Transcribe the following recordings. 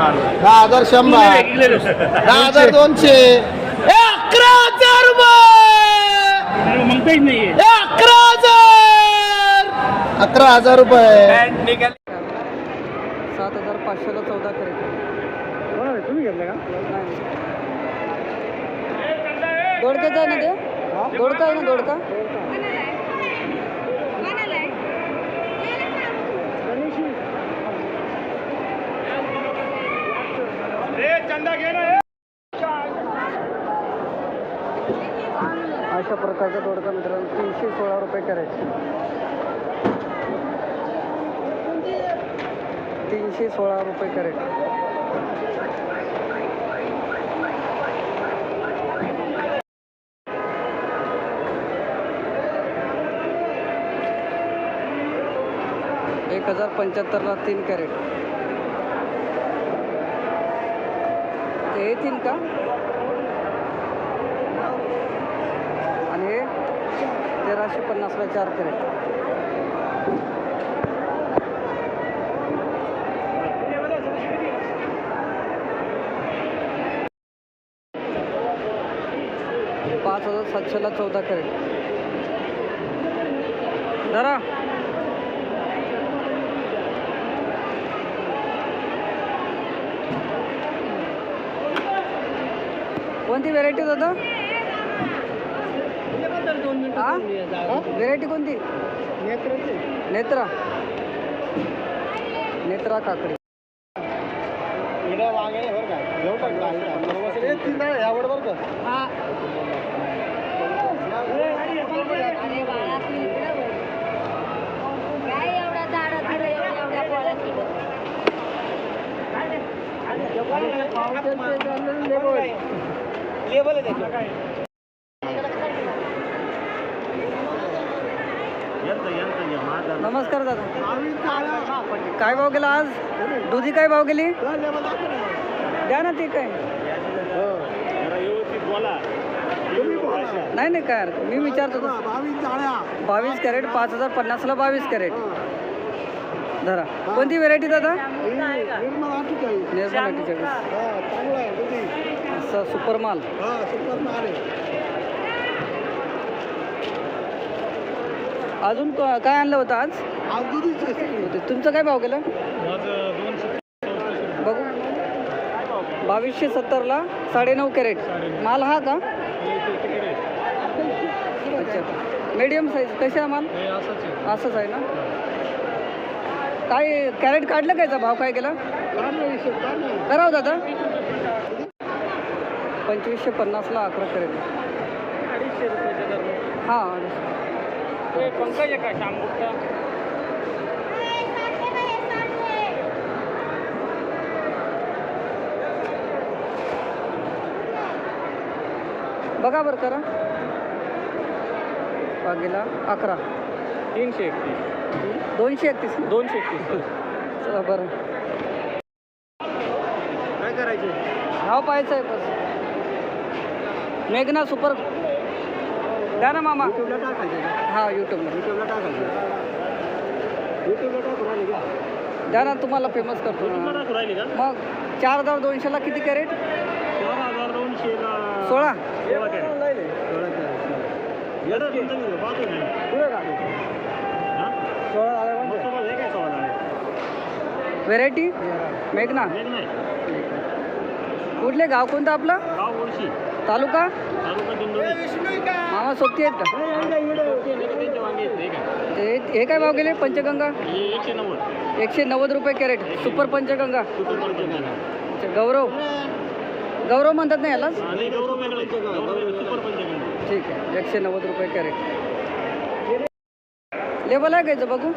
दहा हजार शंभर. दहा हजार दोनशे. ए, अकरा हजार रुपये. अकरा हजार. अकरा हजार रुपये. सात हजार पाचशेला चौदा करेट तुम्ही घेतलं का? दोडक्याचा आहे ना ते दोडका आहे ना दोडका. अशा प्रकारचा दोडका मित्रांनो तीनशे सोळा रुपये कॅरेट तीनशे सोळा रुपये कॅरेट एक हजार पंच्याहत्तरला तीन कॅरेट. हे तीन का? आणि हे तेराशे पन्नासला चार करेल पाच हजार सातशेला चौदा करेल जरा कोणती व्हेरायटी दादा हा? व्हेरायटी कोणती? नेत्रा. नेत्रा काकडी. एवढ्या पोराची नमस्कार दादा. काय भाव गेला आज? दुधी काय भाव गेली? द्या ना ते काय. नाही नाही काय मी विचारतो. बावीस कॅरेट पाच हजार पन्नासला बावीस कॅरेट. धरा. कोणती व्हेरायटी दादा? निर्मल अठ्ठेचाळीस असं सुपर माल अजून क- काय आणलं होतं आज? होते. तुमचं काय भाव गेलं? बघू. बावीसशे सत्तरला साडेनऊ कॅरेट. माल हा का? अच्छा. Medium size. कशा माल? असंच आहे. ना? काय कॅरेट काढलं कायचा भाव? काय गेला करावं दादा. पंचवीसशे पन्नासला अकरा कॅरेट हां अडीचशे. पंकज आहे का श्यामगुप्ता बघा बरं करा. बागेला अकरा. तीनशे एकतीस. दोनशे एकतीस दोनशे एकतीस. चला बरं. काय करायचे? भाव पाहायचा आहे बस. मेघना सुपर. द्या ना मामा. युट्यूबला टाकायचे हा यूट्यूबला युट्यूबला टाकायचे. युट्यूबला टाकून राहिले का? द्या ना तुम्हाला फेमस करतो राहिले का? मग चार हजार दोनशेला किती कॅरेट चार हजार दोनशेला. सोळा. सोळा कॅरेट कॅरेट? व्हेरायटी मेघना. कुठले गाव कोणतं आपलं? गाव ओळशी तालुका? मामा सोबती आहेत का? हे काय? भाव गेले? पंचगंगा? एकशे नव्वद. एकशे नव्वद रुपये कॅरेट. सुपर पंचगंगा. गौरव. गौरव म्हणतात ना यालाच आणि गौरव वेगळे गौरव वेगळे, सुपर पंचगंगा. ठीक आहे एकशे नव्वद रुपये कॅरेट. लेबल आहे कायचं बघू?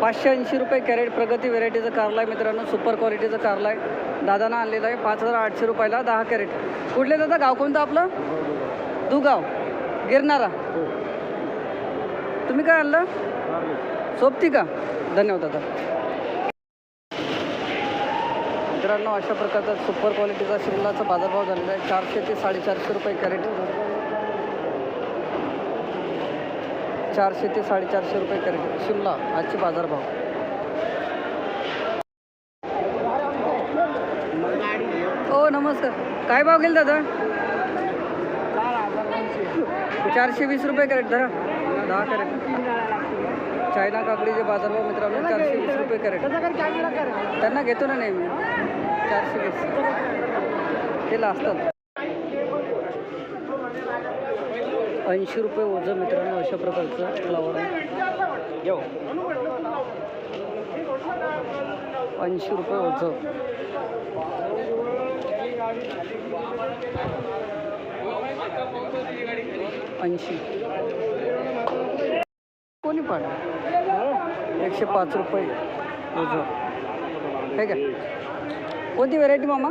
पाचशे ऐंशी रुपये कॅरेट प्रगती व्हेरायटीचं कारला आहे मित्रांनो सुपर क्वालिटीचं कारला आहे. दादानं आणलेलं आहे पाच हजार आठशे रुपयाला दहा कॅरेट. कुठले दादा गाव कोणतं आपलं? दुगाव. गिरणारा तुम्ही काय आणलं? सोबती का? धन्यवाद दादा. मित्रांनो अशा प्रकारचा सुपर क्वालिटीचा शिमलाचा बाजारभाव झालेला आहे. चारशे ते साडेचारशे रुपये कॅरेट. चारशे ते साडेचारशे रुपये कर शिमला आजचे बाजारभाव. हो नमस्कार. काय भाव गेल दादा? चारशे वीस रुपये करेक्ट दादा दहा करेक्ट चायना काकडीचे बाजारभाव मित्रांनो चारशे वीस रुपये करेक्ट त्यांना घेतो ना नेहमी. चारशे वीस. केला असतात ऐंशी रुपये ओझं मित्रांनो अशा प्रकारचं फ्लावर आहे. ऐंशी रुपये ओझं. ऐंशी. कोणी पाड एकशे पाच रुपये ओझं. हे काय कोणती व्हेरायटी मामा?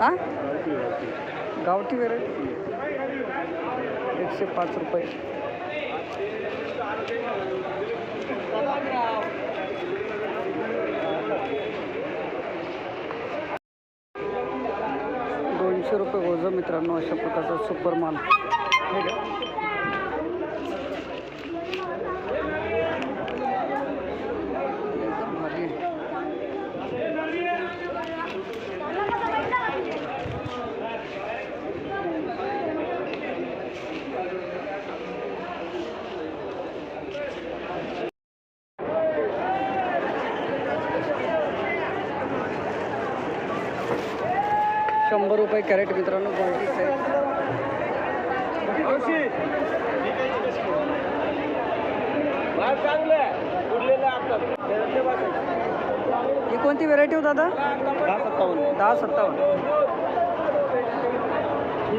हां? गावठी व्हेरायटी एकशे पाच रुपये. दोनशे रुपये ओझं मित्रांनो अशा प्रकारचा सुपर माल हे घ्या. एकदम भारी आहे. शंभर रुपये कॅरेट मित्रांनो ही कोणती व्हेरायटी हो दादा दहा सत्तावन्न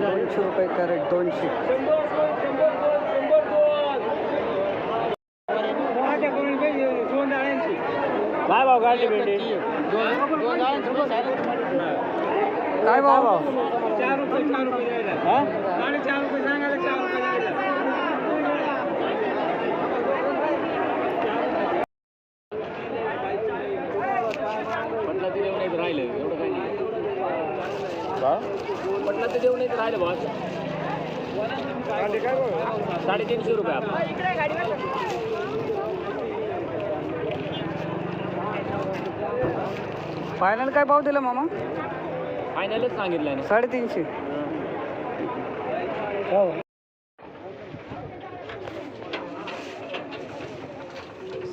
दोनशे रुपये कॅरेट दोनशे काय भाव काढली भेंडी काय भाव? चार रुपये चार रुपये चार रुपये सांगायला चार रुपये द्यायला. म्हटलं ते देऊ नाही राहिलं एवढं काही म्हटलं ते देऊ नाही राहिलं बॉस. साडेतीनशे रुपये फायनल काय भाव दिला मामा? फायनलच सांगितलं साडेतीनशे.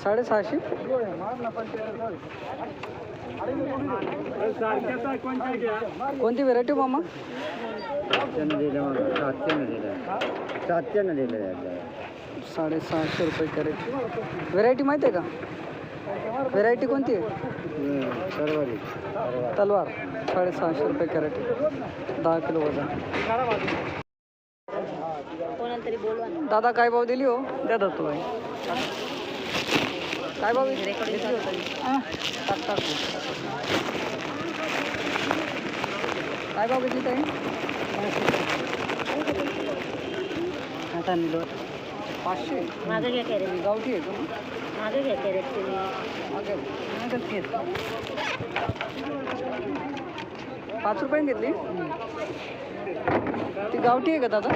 साडेसहाशे. कोणती व्हेरायटी मामा? सातशेनं दिलं साडेसहाशे रुपये कॅरेट. व्हेरायटी माहिती आहे का? व्हेरायटी कोणती आहे? तलवार. साडेसहाशे रुपये कॅरेट. दहा किलो वजन. दादा काय भाव दिली हो? द्या दत्तू भाई. काय भाव? हा. काय भाव घेतली ताई? आता निलो पाचशे. मागं घ्या कॅरेट ही गावठी आहे का मग? घ्या कॅरेट तुम्ही. मागे. पाच रुपयाने घेतली. ती गावठी आहे का दादा?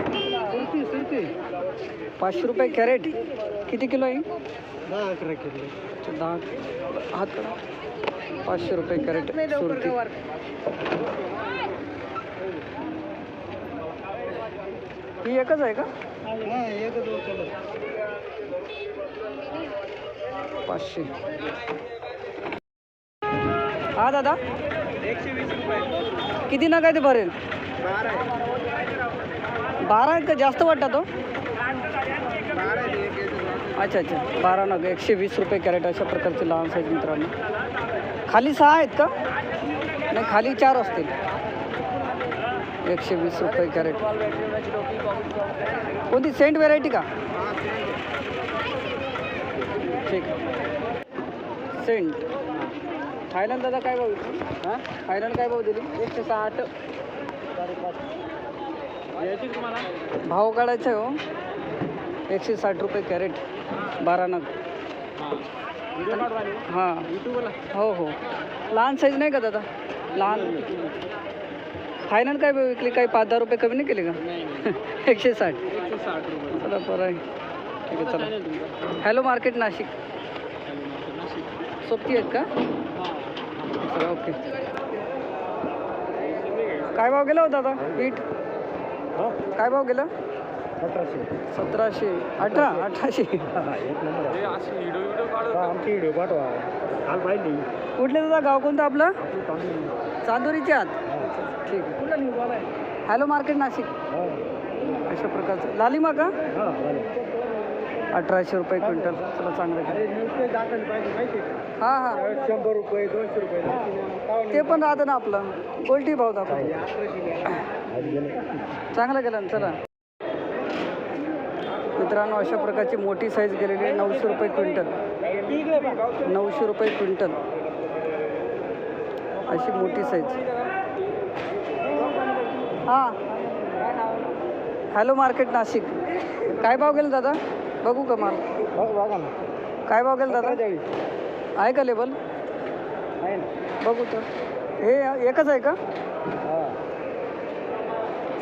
पाचशे रुपये कॅरेट. किती किलो आहे? दहा अकरा किलो. दहा. हात. पाचशे रुपये कॅरेट सुरती. ही एकच आहे का? पाचशे. हा दादा. किती नग आहे ते भरेल बारा आहेत का? जास्त वाटतात तो अच्छा अच्छा. बारा नग एकशे वीस रुपये कॅरेट अशा प्रकारचे लहान साईज मित्रांनो. खाली सहा आहेत का? नाही खाली चार असतील. एकशे वीस रुपये कॅरेट. कोणती? सेंट व्हेरायटी का? ठीक सेंट. थायलंड दादा काय भाव हां? थायलंड काय भाव दिली? एकशे साठ. यायची तुम्हाला? भाव काढायचा आहे हो. एकशे साठ रुपये कॅरेट. बारा नग. हां. हो. हो लहान साईज नाही का दादा? लहान. फायनल काय भाव विकली? काही पाच दहा रुपये कमी नाही केले का? एकशे साठ. चला बरं आहे. ठीक आहे चला. Hello market Nashik. सोबती आहेत का? चला ओके. काय भाव गेला होता दादा? पीठ हा? काय भाव गेला? अठराशे सतराशे. अठरा अठराशे. एक नंबर आमची व्हिडिओ पाठवा. काल पाहिली. कुठले दादा? गाव कोणतं आपलं? आपली चांगली चांदोरीचे आहात. ठीक आहे. Hello market Nashik. हा. अशा प्रकारचं. लालिमा का हा अठराशे रुपये क्विंटल. चला चांगलं हां हां. शंभर रुपये दोनशे रुपये ते पण राहतं ना आपलं. गोल्टी भाव दाखवतो. चांगलं गेलं ना चला. मित्रांनो अशा प्रकारची मोठी साईज गेलेली आहे नऊशे रुपये क्विंटल. नऊशे रुपये क्विंटल. अशी मोठी साईज हां. Hello market Nashik. काय भाव गेलं दादा? बघू का माल? बघा ना. काय भाव गेलं दादा आहे का लेबल? आहे ना. बघू तर. हे एकच आहे का? हा.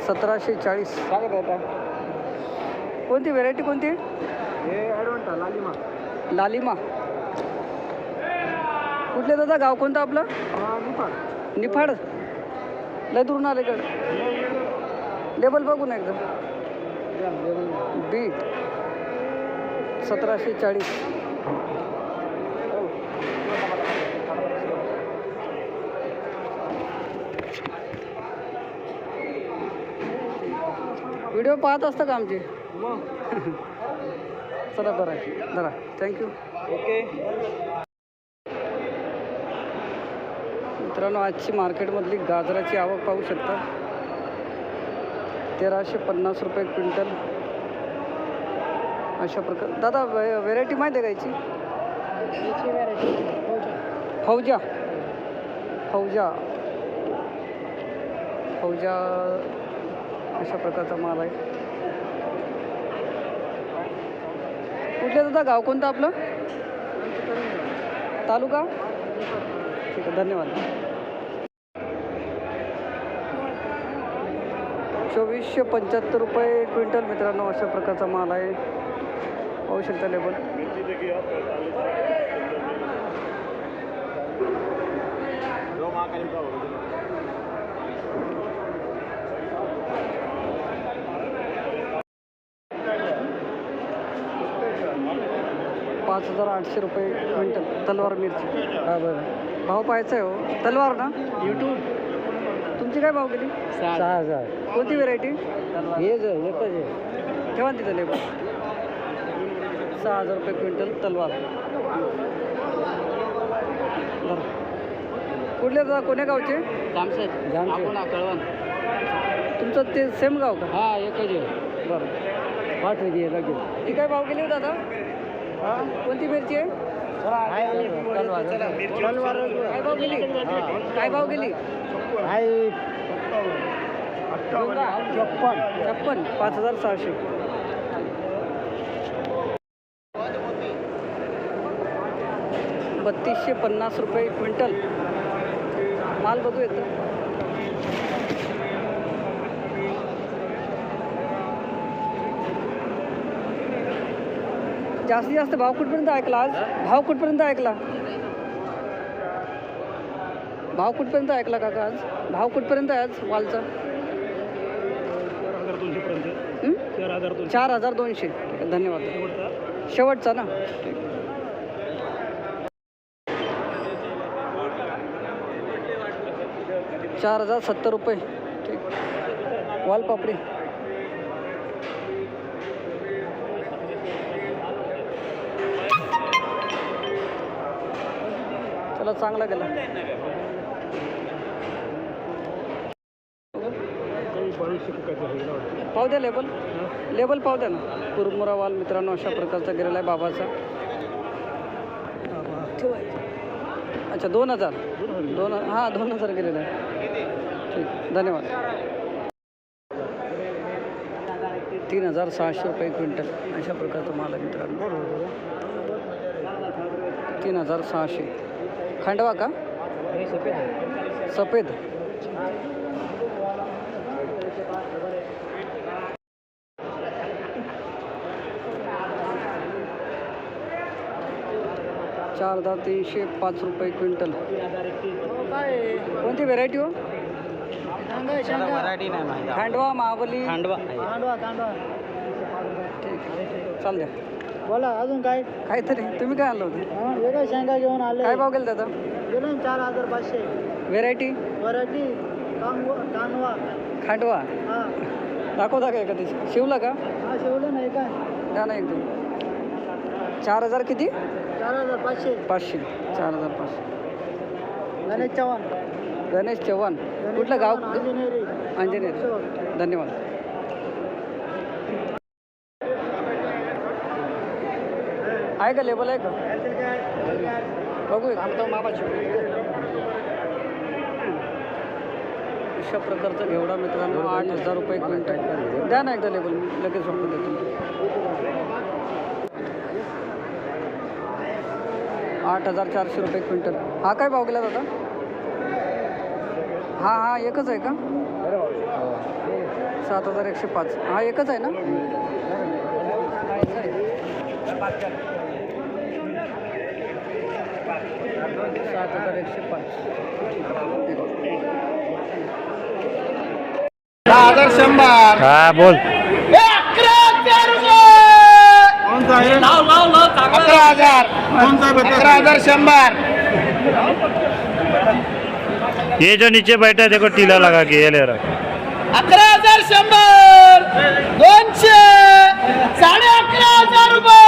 सतराशे चाळीस. कोणती व्हेरायटी कोणती हे लालिमा. लालिमा. कुठले दादा? गाव कोणतं आपलं? निफाड. निफाड. लय दुरून आले लेबल बघू ना एकदम बी. सतराशे चाळीस. व्हिडिओ पाहत असता का आमचे? चला बरं आहे जरा थँक्यू ओके. मित्रांनो आजची मार्केटमधली गाजराची आवक पाहू शकता. तेराशे पन्नास रुपये क्विंटल. अशा प्रकार दादा व्हेरायटी माहिती आहे का याची? फौजा. फौजा. फौजा. अशा प्रकारचा माल आहे. कुठले दादा? गाव कोणतं आपलं? तालुका? ठीक आहे धन्यवाद. चोवीसशे पंच्याहत्तर रुपये क्विंटल मित्रांनो अशा प्रकारचा माल आहे. पाहू शकता लेबल पाच हजार आठशे रुपये क्विंटल तलवार मिरची. हा बरं. भाव पाहायचा आहे हो. तलवार ना? यूट्यूब तुमची काय भाव गेली? सहा हजार. कोणती व्हेरायटी हेच आहे, एकच आहे. ठेवा तिथं लेबर सहा हजार रुपये क्विंटल तलवार. बरं. कुठले दादा कोण्या गावचे? कळवण. तुमचं ते सेम गाव का? हा एकच आहे. बरं. पाठवू दे लगेच. ही काय भाव गेली हो दादा? कोणती मिरची आहे? काय भाव गेली? काय भाव गेली? छप्पन छप्पन पाच हजार सहाशे. बत्तीसशे पन्नास रुपये क्विंटल. माल बघू येतं जास्तीत जास्त भाव कुठपर्यंत ऐकला आज? भाव कुठपर्यंत ऐकला? भाव कुठपर्यंत ऐकला काका आज? भाव कुठपर्यंत आहे आज वालचा चार हजार दोनशे धन्यवाद. शेवटचा ना? चार हजार सत्तर रुपये. ठीक. वालपापडी. चला चांगला गेला. पाव द्या लेबल. लेबल पाव द्या ना. कुरमुरा वाल मित्रांनो अशा प्रकारचा गेलेला आहे बाबाचा. अच्छा दोन हजार. दोन हां दोन हजार गेलेलं आहे. ठीक धन्यवाद. तीन हजार सहाशे रुपये क्विंटल. अशा प्रकारचा माल आहे मित्रांनो. तीन हजार सहाशे. खांडवा का? सफेद. सफेद. चार हजार तीनशे पाच रुपये क्विंटल. कोणती व्हेरायटी हो? मराठी नाही माहिती खांडवा महाबली खांडवा. ठीक आहे. चाल द्या बोला अजून काय? काहीतरी. तुम्ही काय आणलं होतं? वेगळ्या शेंगा घेऊन आले. काय भाव गेलं दादा? गेलो ना चार हजार पाचशे. व्हेरायटी मराठी कानवा खांडवा. हा. दाखवता का एखादी? शिवला का? हा शिवलं नाही का द्या ना एकदम चार हजार किती? चार हजार पाचशे. पाचशे. चार हजार पाचशे. गणेश चव्हाण. गणेश चव्हाण. कुठलं गाव? अंजनेरी. धन्यवाद. आहे का लेबल आहे का? बघू आमचा मापाची अशा प्रकारचा घेवडा मित्रांनो आठ हजार रुपये क्विंटल. द्या ना एकदा लेबल लगेच वापरून देतो. आठ हजार चारशे रुपये क्विंटल. हा काय भाव गेला दादा? हा हा एकच आहे का? सात हजार एकशे पाच. हा एकच आहे ना? सात हजार एकशे पाच. दहा हजार शंभर. हा बोल. अकरा हजार. अकरा हजार शंभर. ये जो नीचे बैठा है देखो टीला लगा के ये ले रहा अकरा हजार शंभर. दोनशे. साडे अकरा हजार रुपये.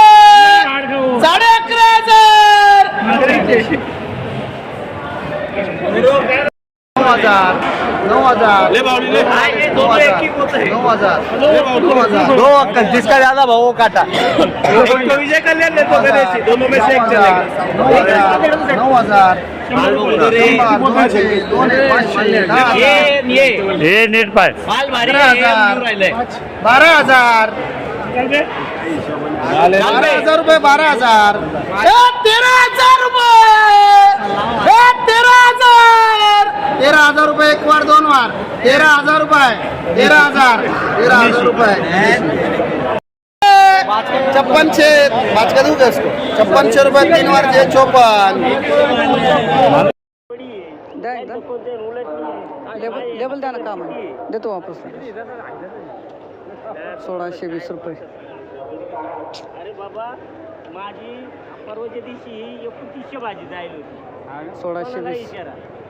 साडे अकरा हजार. हजार. नऊ हजार. नऊ हजार. हजार. दो अंकल जिसका ज्यादा भाव वो काटा. विजय कल्याण देतो दोनों में से एक नऊ हजार. नऊ हजार. ये नेट पाय. बारा हजार. बारा हजार. रुपये बारा हजार. ए, तेरा हजार रुपये. ए, तेरा हजार. तेरा हज़ार रुपये एक वार दोन वार. तेरा हज़ार रुपये. तेरा हज़ार. तेरा हज़ार रुपये. छप्पन छे. पाच का देऊ का इसको? छप्पन छे रुपये तीन वार छे चोपन लेबल लेबल द्या ना काम. आहे देतो वापस. सोळाशे वीस रुपये. अरे बाबा माझी परवाच्या दिवशी एकोणतीसशे भाजी जायला होती. सोळाशे वीस.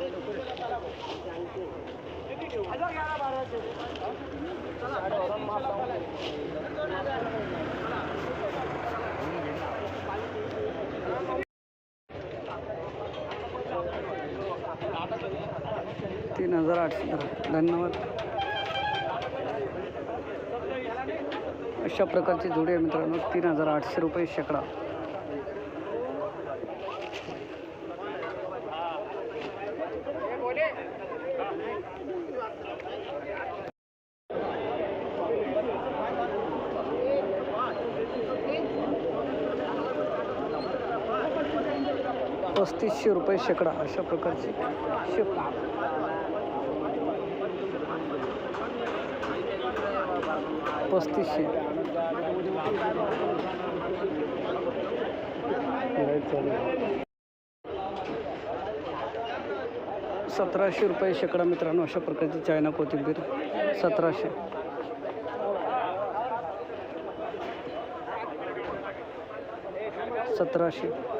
तीन हजार आठशे धन्यवाद. अशा प्रकारची जोडी आहे मित्रांनो. तीन हजार आठशे रुपये शेकडा. पस्तीसशे रुपये शेकडा अशा प्रकारची शेकडा पस्तीसशे. सतराशे रुपये शेकडा मित्रांनो अशा प्रकारची चायना कोथिंबीर. सतराशे. सतराशे.